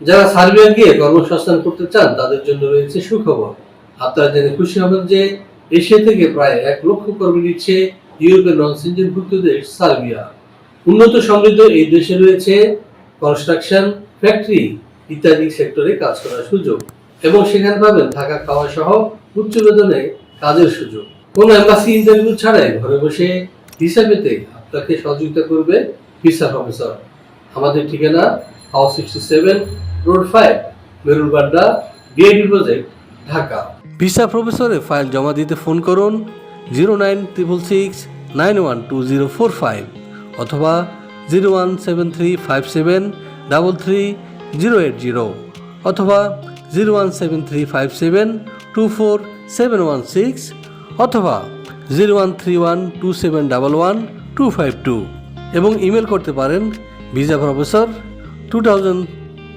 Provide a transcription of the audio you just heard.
যারা সার্বিয়া গিয়ে কর্মসংস্থান করতে চান, তাদের জন্য রয়েছে সুখবর। আপনারা জেনে খুশি হবেন যে এশিয়া থেকে প্রায় এক লক্ষ কর্মী নিচ্ছে ইউরোপের নন সিনজনভুক্ত দেশ সার্বিয়া। উন্নত সমৃদ্ধ এই দেশে রয়েছে কনস্ট্রাকশন, ফ্যাক্টরি ইত্যাদি সেক্টরে কাজ করার সুযোগ এবং সেখানে পাবেন থাকা খাওয়া সহ উচ্চ বেতনে কাজের সুযোগ। কোনো এম্বাসি ইন্টারভিউ ছাড়াই ঘরে বসে ভিসা পেতে আপনাকে সহযোগিতা করবে ভিসা প্রফেসর আমাদের ঠিকানা house sixty seven road five Merul Badda BID project Dhaka visa প্রফেসরে file জমা দিতে ফোন করুন zero nine triple six nine one two zero four five অথবা zero one seven three five seven double three zero eight zero অথবা zero one seven three five seven two four seven one six অথবা zero one three one two seven double one two five two এবং email করতে পারেন visa professor two thousand